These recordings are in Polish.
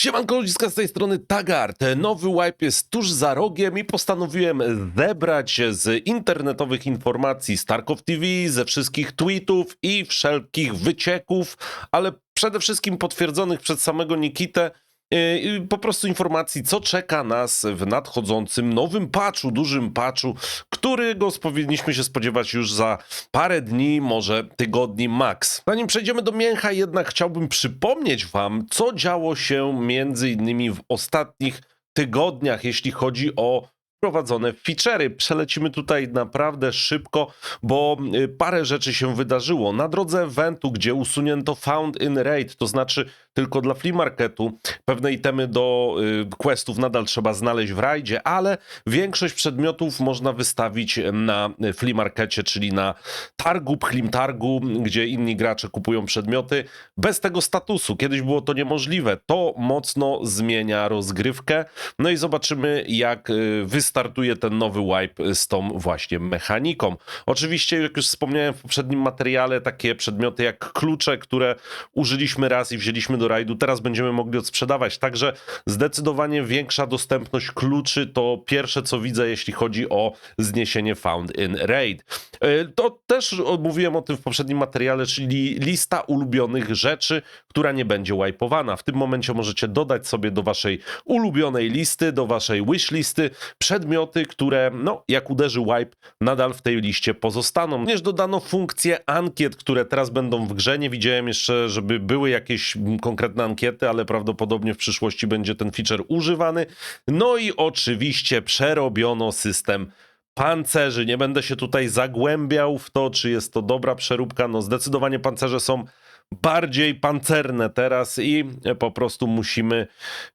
Siemanko ludziska z tej strony Tagart. Nowy wipe jest tuż za rogiem i postanowiłem zebrać z internetowych informacji z Tarkov TV, ze wszystkich tweetów i wszelkich wycieków, ale przede wszystkim potwierdzonych przez samego Nikitę po prostu informacji, co czeka nas w nadchodzącym nowym patchu, dużym patchu, którego powinniśmy się spodziewać już za parę dni, może tygodni max. Zanim przejdziemy do mięcha, jednak chciałbym przypomnieć wam, co działo się między innymi w ostatnich tygodniach, jeśli chodzi o wprowadzone feature'y. Przelecimy tutaj naprawdę szybko, bo y, parę rzeczy się wydarzyło. Na drodze eventu, gdzie usunięto Found in Raid, to znaczy tylko dla flea marketu, pewne itemy do y, questów nadal trzeba znaleźć w rajdzie, ale większość przedmiotów można wystawić na flea markecie, czyli na targu, pchlim targu, gdzie inni gracze kupują przedmioty bez tego statusu. Kiedyś było to niemożliwe. To mocno zmienia rozgrywkę. No i zobaczymy, jak y, wystartuje ten nowy wipe z tą właśnie mechaniką. Oczywiście, jak już wspomniałem w poprzednim materiale, takie przedmioty jak klucze, które użyliśmy raz i wzięliśmy do rajdu, teraz będziemy mogli odsprzedawać. Także zdecydowanie większa dostępność kluczy to pierwsze, co widzę, jeśli chodzi o zniesienie Found in Raid. E, To też mówiłem o tym w poprzednim materiale, czyli lista ulubionych rzeczy, która nie będzie wipeowana. W tym momencie możecie dodać sobie do waszej ulubionej listy, do waszej wishlisty przedmioty, które, no, jak uderzy wipe, nadal w tej liście pozostaną. Również dodano funkcję ankiet, które teraz będą w grze. Nie widziałem jeszcze, żeby były jakieś mm, konkretne ankiety, ale prawdopodobnie w przyszłości będzie ten feature używany. No i oczywiście przerobiono system pancerzy. Nie będę się tutaj zagłębiał w to, czy jest to dobra przeróbka. No zdecydowanie pancerze są bardziej pancerne teraz i po prostu musimy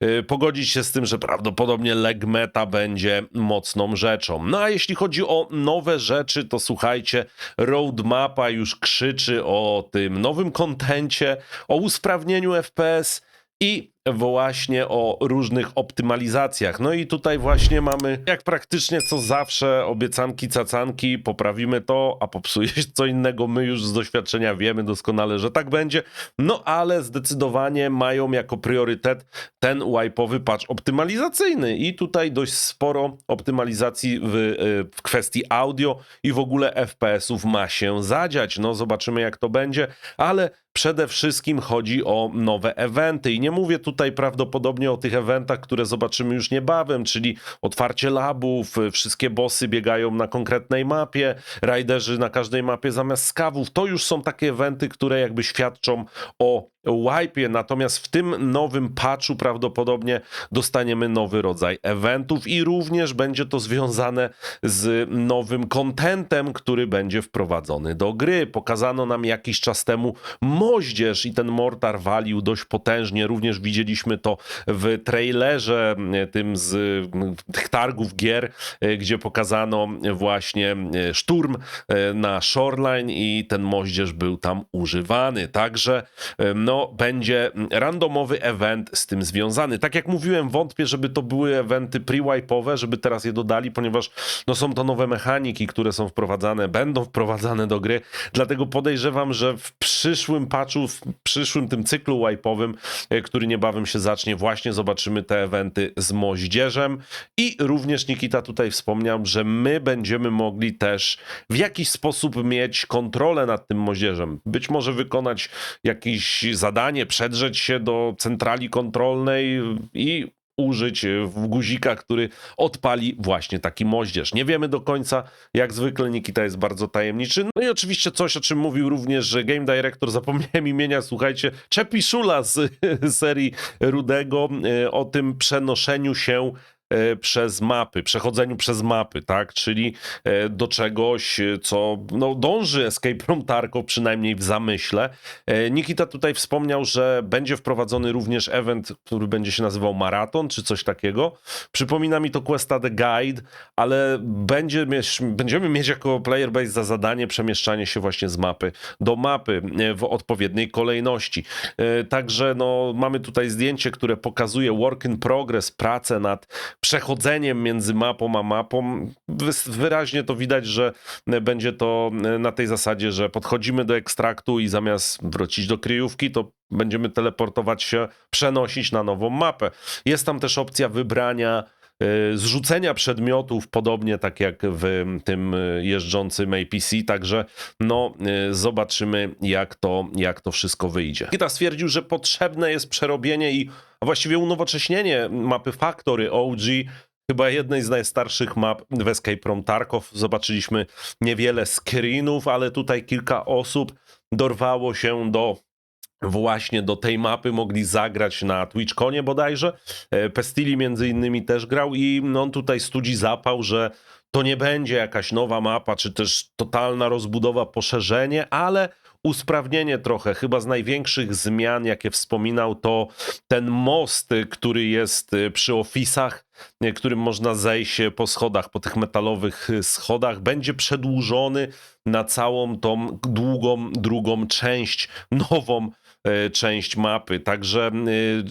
y, pogodzić się z tym, że prawdopodobnie leg meta będzie mocną rzeczą. No a jeśli chodzi o nowe rzeczy, to słuchajcie, roadmapa już krzyczy o tym nowym kontencie, o usprawnieniu FPS i właśnie o różnych optymalizacjach. No i tutaj właśnie mamy, jak praktycznie co zawsze, obiecanki, cacanki, poprawimy to, a popsuje się co innego. My już z doświadczenia wiemy doskonale, że tak będzie. No ale zdecydowanie mają jako priorytet ten wipe'owy patch optymalizacyjny i tutaj dość sporo optymalizacji w, y, w kwestii audio i w ogóle FPS-ów ma się zadziać. No zobaczymy jak to będzie, ale przede wszystkim chodzi o nowe eventy i nie mówię tutaj prawdopodobnie o tych eventach, które zobaczymy już niebawem, czyli otwarcie labów, y, wszystkie bossy biegają na konkretnej mapie, rajderzy na każdej mapie zamiast skawów. To już są takie eventy, które jakby świadczą o wipe, natomiast w tym nowym patchu prawdopodobnie dostaniemy nowy rodzaj eventów i również będzie to związane z nowym kontentem, który będzie wprowadzony do gry. Pokazano nam jakiś czas temu moździerz i ten mortar walił dość potężnie. Również widzieliśmy to w trailerze e, tym z m, tych targów gier, e, gdzie pokazano właśnie e, szturm e, na shoreline i ten moździerz był tam używany. Także e, no będzie randomowy event z tym związany. Tak jak mówiłem, wątpię, żeby to były eventy pre-wipe'owe, żeby teraz je dodali, ponieważ no, są to nowe mechaniki, które są wprowadzane, będą wprowadzane do gry, dlatego podejrzewam, że w przyszłym patchu, w przyszłym tym cyklu wipe'owym, e, który niebawem się zacznie, właśnie zobaczymy te eventy z moździerzem i również Nikita tutaj wspomniał, że my będziemy mogli też w jakiś sposób mieć kontrolę nad tym moździerzem. Być może wykonać jakieś zadanie, przedrzeć się do centrali kontrolnej i użyć w guzika, który odpali właśnie taki moździerz. Nie wiemy do końca, jak zwykle Nikita jest bardzo tajemniczy. No i oczywiście coś, o czym mówił również że Game Director, zapomniałem imienia, słuchajcie, Czepi Szula z serii Rudego, e, o tym przenoszeniu się przez mapy, przechodzeniu przez mapy, tak? Czyli e, do czegoś, e, co no, dąży Escape from Tarkov, przynajmniej w zamyśle. E, Nikita tutaj wspomniał, że będzie wprowadzony również event, który będzie się nazywał Maraton, czy coś takiego. Przypomina mi to Questa The Guide, ale będzie będziemy mieć jako player base za zadanie przemieszczanie się właśnie z mapy do mapy e, w odpowiedniej kolejności. E, Także no, mamy tutaj zdjęcie, które pokazuje work in progress, pracę nad przechodzeniem między mapą a mapą. Wyraźnie to widać, że będzie to na tej zasadzie, że podchodzimy do ekstraktu i zamiast wrócić do kryjówki, to będziemy teleportować się, przenosić na nową mapę. Jest tam też opcja wybrania zrzucenia przedmiotów, podobnie tak jak w tym jeżdżącym APC, także no y, zobaczymy jak to, jak to wszystko wyjdzie. Kita stwierdził, że potrzebne jest przerobienie i właściwie unowocześnienie mapy Factory OG, chyba jednej z najstarszych map w Escape from Tarkov. Zobaczyliśmy niewiele screenów, ale tutaj kilka osób dorwało się do właśnie do tej mapy mogli zagrać na TwitchConie bodajże. E, Pestili między innymi też grał i no, on tutaj studzi zapał, że to nie będzie jakaś nowa mapa, czy też totalna rozbudowa, poszerzenie, ale usprawnienie trochę. Chyba z największych zmian, jakie wspominał, to ten most, y, który jest y, przy ofisach, y, którym można zejść po schodach, po tych metalowych schodach, będzie przedłużony na całą tą długą, drugą część, nową część mapy. Także y,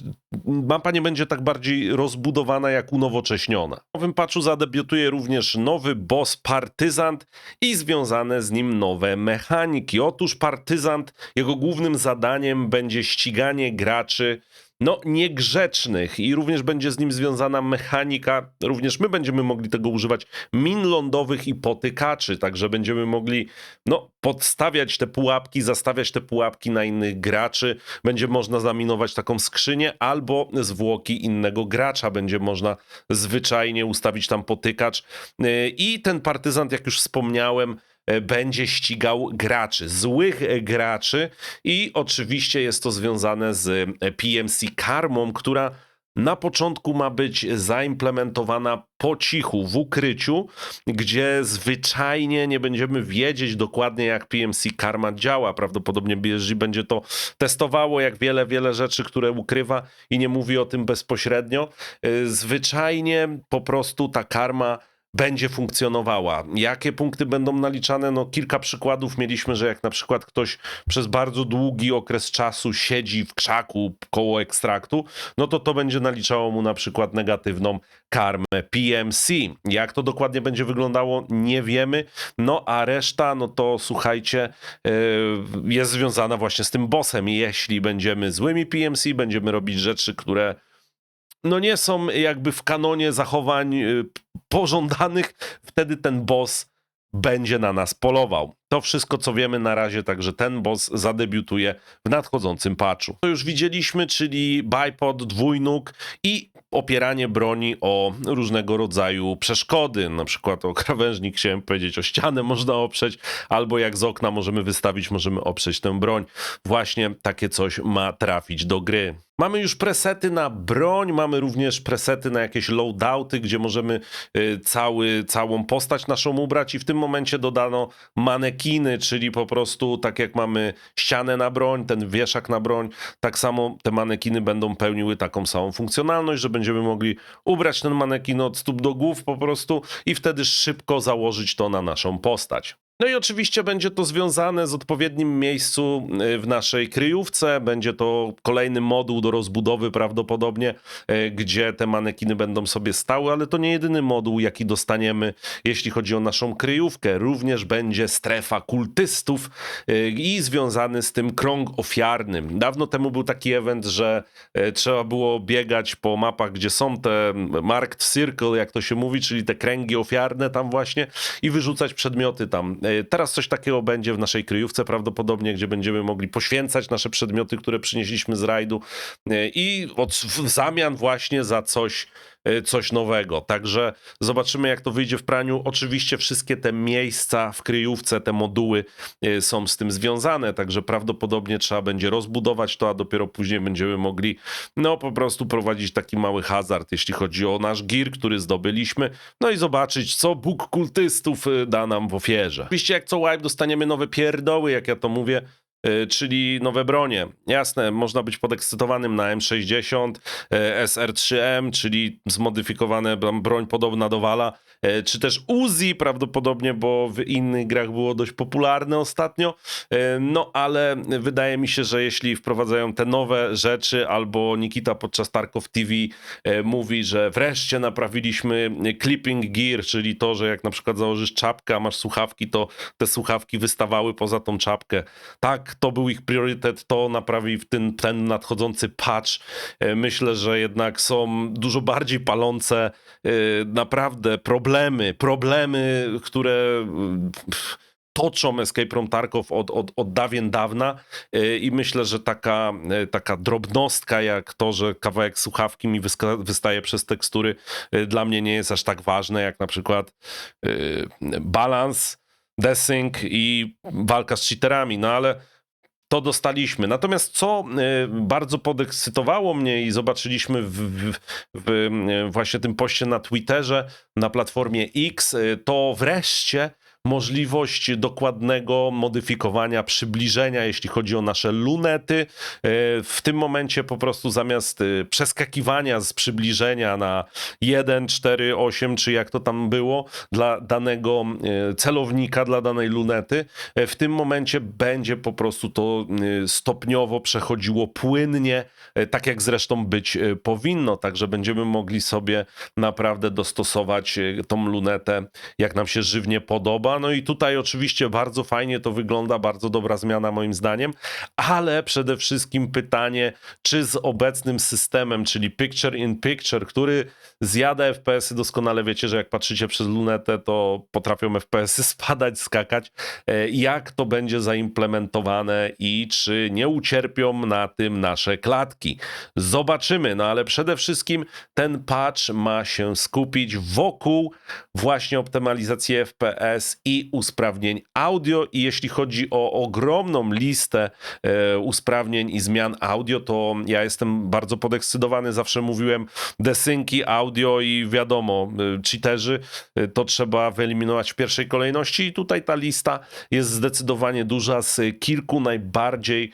mapa nie będzie tak bardziej rozbudowana jak unowocześniona. W nowym patchu zadebiutuje również nowy boss Partyzant i związane z nim nowe mechaniki. Otóż Partyzant, jego głównym zadaniem będzie ściganie graczy no, niegrzecznych i również będzie z nim związana mechanika, również my będziemy mogli tego używać, min lądowych i potykaczy, także będziemy mogli no, podstawiać te pułapki, zastawiać te pułapki na innych graczy, będzie można zaminować taką skrzynię albo zwłoki innego gracza, będzie można zwyczajnie ustawić tam potykacz. Yy, i ten partyzant, jak już wspomniałem, będzie ścigał graczy, złych e, graczy i oczywiście jest to związane z e, PMC karmą, która na początku ma być zaimplementowana po cichu, w ukryciu, gdzie zwyczajnie nie będziemy wiedzieć dokładnie, jak PMC karma działa. Prawdopodobnie BSG będzie to testowało, jak wiele, wiele rzeczy, które ukrywa i nie mówi o tym bezpośrednio. Zwyczajnie po prostu ta karma będzie funkcjonowała. Jakie punkty będą naliczane? No kilka przykładów mieliśmy, że jak na przykład ktoś przez bardzo długi okres czasu siedzi w krzaku koło ekstraktu, no to to będzie naliczało mu na przykład negatywną karmę PMC. Jak to dokładnie będzie wyglądało, nie wiemy. No a reszta, no to słuchajcie, yy, jest związana właśnie z tym bossem. Jeśli będziemy złymi PMC, będziemy robić rzeczy, które no nie są jakby w kanonie zachowań y, pożądanych, wtedy ten boss będzie na nas polował. To wszystko, co wiemy na razie, także ten boss zadebiutuje w nadchodzącym patchu. To już widzieliśmy, czyli bipod, dwójnóg i opieranie broni o różnego rodzaju przeszkody, na przykład o krawężnik, chciałem powiedzieć, o ścianę można oprzeć, albo jak z okna możemy wystawić, możemy oprzeć tę broń. Właśnie takie coś ma trafić do gry. Mamy już presety na broń, mamy również presety na jakieś loadouty, gdzie możemy y, cały, całą postać naszą ubrać i w tym momencie dodano czyli po prostu tak jak mamy ścianę na broń, ten wieszak na broń, tak samo te manekiny będą pełniły taką samą funkcjonalność, że będziemy mogli ubrać ten manekin od stóp do głów po prostu i wtedy szybko założyć to na naszą postać. No i oczywiście będzie to związane z odpowiednim miejscu y, w naszej kryjówce. Będzie to kolejny moduł do rozbudowy prawdopodobnie, y, gdzie te manekiny będą sobie stały, ale to nie jedyny moduł, jaki dostaniemy, jeśli chodzi o naszą kryjówkę. Również będzie strefa kultystów y, i związany z tym krąg ofiarnym. Dawno temu był taki event, że trzeba było biegać po mapach, gdzie są te marked circle, jak to się mówi, czyli te kręgi ofiarne tam właśnie i wyrzucać przedmioty tam. E, Teraz coś takiego będzie w naszej kryjówce prawdopodobnie, gdzie będziemy mogli poświęcać nasze przedmioty, które przynieśliśmy z rajdu e, i od, w zamian właśnie za coś, coś nowego. Także zobaczymy, jak to wyjdzie w praniu. Oczywiście wszystkie te miejsca w kryjówce, te moduły e, są z tym związane, także prawdopodobnie trzeba będzie rozbudować to, a dopiero później będziemy mogli no po prostu prowadzić taki mały hazard, jeśli chodzi o nasz gir, który zdobyliśmy, no i zobaczyć, co Bóg kultystów e, da nam w ofierze. Oczywiście jak co wipe dostaniemy nowe pierdoły, jak ja to mówię, czyli nowe bronie. Jasne, można być podekscytowanym na M60, y, SR3M, czyli zmodyfikowane bro- broń podobna do Wala, e, czy też Uzi prawdopodobnie, bo w innych grach było dość popularne ostatnio. E, No ale wydaje mi się, że jeśli wprowadzają te nowe rzeczy, albo Nikita podczas Tarkov TV e, mówi, że wreszcie naprawiliśmy clipping gear, czyli to, że jak na przykład założysz czapkę, a masz słuchawki, to te słuchawki wystawały poza tą czapkę. Tak, to był ich priorytet, to naprawi w ten, ten nadchodzący patch. E, Myślę, że jednak są dużo bardziej palące e, naprawdę problemy, problemy, które pff, toczą Escape Room Tarkov od, od, od dawien dawna. E, i myślę, że taka, e, taka drobnostka jak to, że kawałek słuchawki mi wystaje przez tekstury e, dla mnie nie jest aż tak ważne jak na przykład balans, desync i walka z cheaterami, no ale to dostaliśmy. Natomiast co e, bardzo podekscytowało mnie i zobaczyliśmy w, w, w e, właśnie tym poście na Twitterze, na platformie X, e, to wreszcie możliwość dokładnego modyfikowania, przybliżenia, jeśli chodzi o nasze lunety. E, W tym momencie po prostu zamiast e, przeskakiwania z przybliżenia na 1, 4, 8, czy jak to tam było, dla danego e, celownika, dla danej lunety, w tym momencie będzie po prostu to stopniowo przechodziło płynnie, tak jak zresztą być powinno, także będziemy mogli sobie naprawdę dostosować tą lunetę, jak nam się żywnie podoba. No i tutaj oczywiście bardzo fajnie to wygląda, bardzo dobra zmiana moim zdaniem, ale przede wszystkim pytanie, czy z obecnym systemem, czyli Picture in Picture, który zjada FPS-y, doskonale wiecie, że jak patrzycie przez lunetę, to potrafią FPS-y spadać, skakać, e, jak to będzie zaimplementowane i czy nie ucierpią na tym nasze klatki. Zobaczymy, no ale przede wszystkim ten patch ma się skupić wokół właśnie optymalizacji FPS i usprawnień audio. I jeśli chodzi o ogromną listę e, usprawnień i zmian audio, to ja jestem bardzo podekscytowany, zawsze mówiłem desynki, audio i wiadomo, e, cheaterzy, e, to trzeba wyeliminować w pierwszej kolejności i tutaj ta lista jest zdecydowanie duża z kilku najbardziej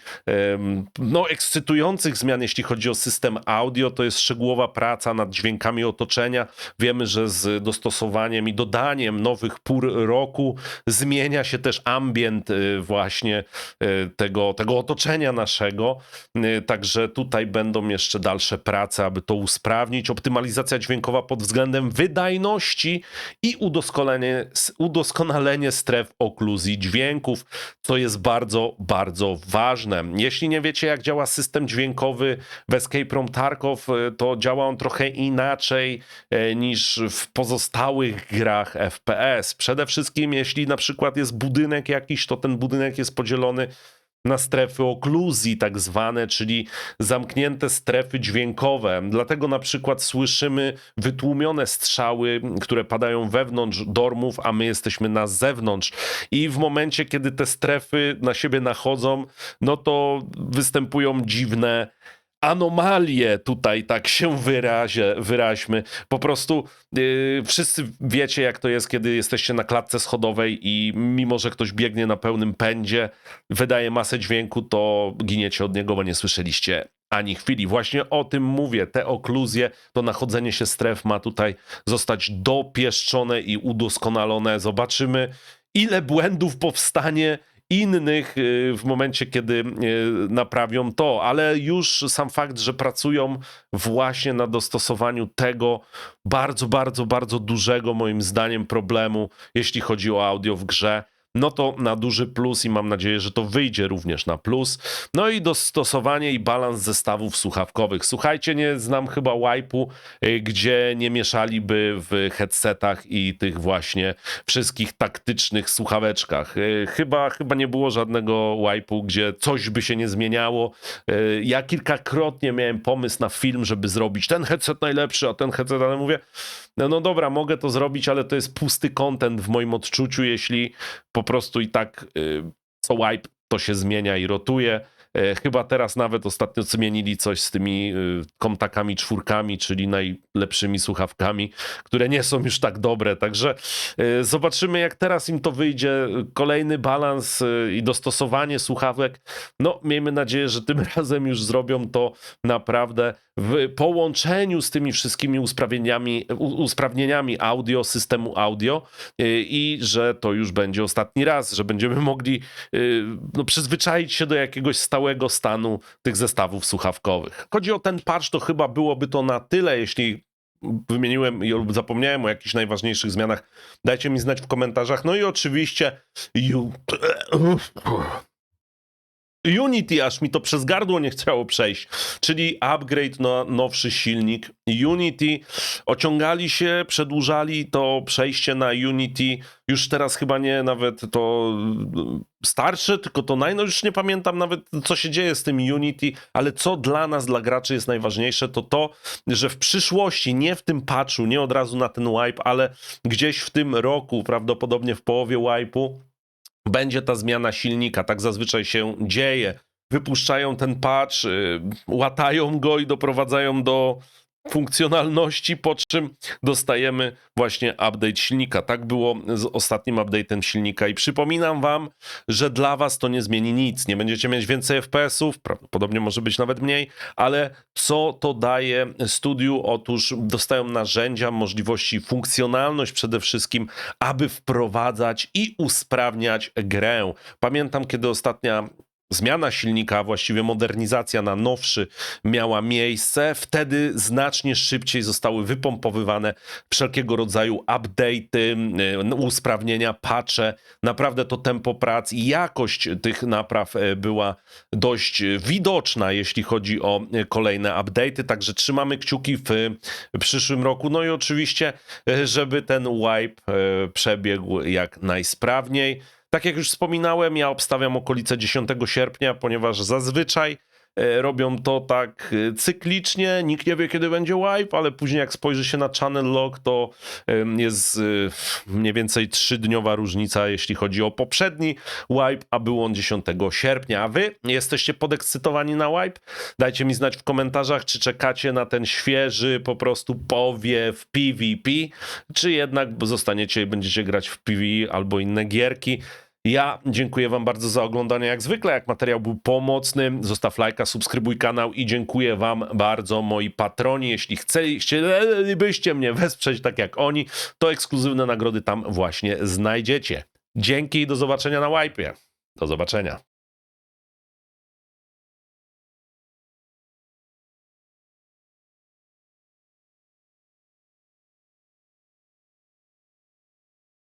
no, ekscytujących zmian, jeśli chodzi o system audio, to jest szczegółowa praca nad dźwiękami otoczenia. Wiemy, że z dostosowaniem i dodaniem nowych pór roku zmienia się też ambient y, właśnie y, tego, tego otoczenia naszego. Y, Także tutaj będą jeszcze dalsze prace, aby to usprawnić. Optymalizacja dźwiękowa pod względem wydajności i udoskonalenie, udoskonalenie stref okluzji dźwięków, co jest bardzo, bardzo ważne. Jeśli nie wiecie, jak działa system dźwiękowy w Escape Room Tarkov, y, to działa on trochę inaczej e, niż w pozostałych grach FPS. Przede wszystkim, jeśli na przykład jest budynek jakiś, to ten budynek jest podzielony na strefy okluzji, tak zwane, czyli zamknięte strefy dźwiękowe. Dlatego na przykład słyszymy wytłumione strzały, które padają wewnątrz dormów, a my jesteśmy na zewnątrz. I w momencie, kiedy te strefy na siebie nachodzą, no to występują dziwne anomalie tutaj, tak się wyrazie, wyraźmy. Po prostu yy, wszyscy wiecie, jak to jest, kiedy jesteście na klatce schodowej i mimo, że ktoś biegnie na pełnym pędzie, wydaje masę dźwięku, to giniecie od niego, bo nie słyszeliście ani chwili. Właśnie o tym mówię. Te okluzje, to nachodzenie się stref ma tutaj zostać dopieszczone i udoskonalone. Zobaczymy, ile błędów powstanie innych y, w momencie, kiedy y, naprawią to, ale już sam fakt, że pracują właśnie na dostosowaniu tego bardzo, bardzo, bardzo dużego moim zdaniem problemu, jeśli chodzi o audio w grze, no to na duży plus i mam nadzieję, że to wyjdzie również na plus. No i dostosowanie i balans zestawów słuchawkowych. Słuchajcie, nie znam chyba wipe'u, y, gdzie nie mieszaliby w headsetach i tych właśnie wszystkich taktycznych słuchaweczkach. Y, Chyba, chyba nie było żadnego wipe'u, gdzie coś by się nie zmieniało. Y, Ja kilkakrotnie miałem pomysł na film, żeby zrobić ten headset najlepszy, a ten headset, ale mówię, no, no dobra, mogę to zrobić, ale to jest pusty content w moim odczuciu, jeśli po prostu i tak y, co wipe to się zmienia i rotuje. E, Chyba teraz nawet ostatnio zmienili coś z tymi y, kontakami czwórkami, czyli najlepszymi słuchawkami, które nie są już tak dobre. Także y, zobaczymy, jak teraz im to wyjdzie. Kolejny balans y, i dostosowanie słuchawek. No, miejmy nadzieję, że tym razem już zrobią to naprawdę w połączeniu z tymi wszystkimi usprawnieniami, usprawnieniami audio, systemu audio y, i że to już będzie ostatni raz, że będziemy mogli y, no, przyzwyczaić się do jakiegoś stałego stanu tych zestawów słuchawkowych. Chodzi o ten patch, to chyba byłoby to na tyle, jeśli wymieniłem lub zapomniałem o jakichś najważniejszych zmianach, dajcie mi znać w komentarzach. No i oczywiście ju- Unity, aż mi to przez gardło nie chciało przejść, czyli upgrade na nowszy silnik Unity. Ociągali się, przedłużali to przejście na Unity. Już teraz chyba nie nawet to starsze, tylko to naj... No już nie pamiętam nawet, co się dzieje z tym Unity, ale co dla nas, dla graczy jest najważniejsze, to to, że w przyszłości, nie w tym patchu, nie od razu na ten wipe, ale gdzieś w tym roku, prawdopodobnie w połowie wipe'u, będzie ta zmiana silnika. Tak zazwyczaj się dzieje. Wypuszczają ten patch, y, łatają go i doprowadzają do funkcjonalności, po czym dostajemy właśnie update silnika. Tak było z ostatnim update'em silnika i przypominam wam, że dla was to nie zmieni nic. Nie będziecie mieć więcej FPS-ów, prawdopodobnie może być nawet mniej, ale co to daje studiu? Otóż dostają narzędzia, możliwości, funkcjonalność przede wszystkim, aby wprowadzać i usprawniać grę. Pamiętam, kiedy ostatnia zmiana silnika, właściwie modernizacja na nowszy miała miejsce, wtedy znacznie szybciej zostały wypompowywane wszelkiego rodzaju update'y, y, usprawnienia, patche. Naprawdę to tempo prac i jakość tych napraw y, była dość widoczna, jeśli chodzi o y, kolejne update'y, także trzymamy kciuki w przyszłym roku. No i oczywiście, żeby ten wipe przebiegł jak najsprawniej. Tak jak już wspominałem, ja obstawiam okolice 10 sierpnia, ponieważ zazwyczaj robią to tak e, cyklicznie, nikt nie wie kiedy będzie wipe, ale później jak spojrzy się na channel log, to jest e, mniej więcej trzydniowa różnica, jeśli chodzi o poprzedni wipe, a był on 10 sierpnia. A wy jesteście podekscytowani na wipe? Dajcie mi znać w komentarzach, czy czekacie na ten świeży po prostu powiew PvP, czy jednak zostaniecie i będziecie grać w PvE albo inne gierki. Ja dziękuję Wam bardzo za oglądanie. Jak zwykle, jak materiał był pomocny, zostaw lajka, subskrybuj kanał i dziękuję Wam bardzo, moi patroni. Jeśli chcielibyście mnie wesprzeć tak jak oni, to ekskluzywne nagrody tam właśnie znajdziecie. Dzięki i do zobaczenia na łajpie. Do zobaczenia.